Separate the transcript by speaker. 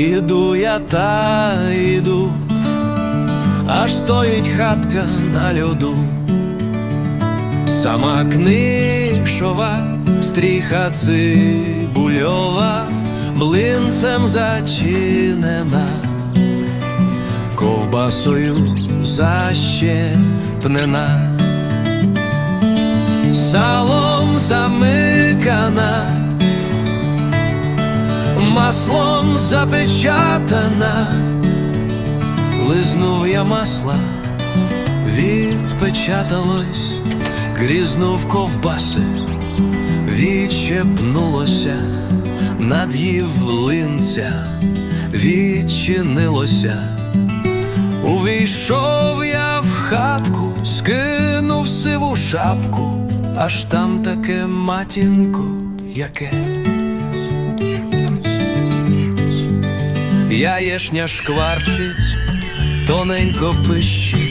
Speaker 1: я та йду, аж стоїть хатка на льоду, сама книшова, стріха цибульова, млинцем зачинена, ковбасою защепнена, салом замикана маслом запечатана, лизнув я масла, відпечаталось, грізнув ковбаси, відчепнулося, над'їв линця, відчинилося, увійшов я в хатку, скинув сиву шапку, аж там таке матінко, яке. Jajeżnia szkwarczyć, toneńko pysi.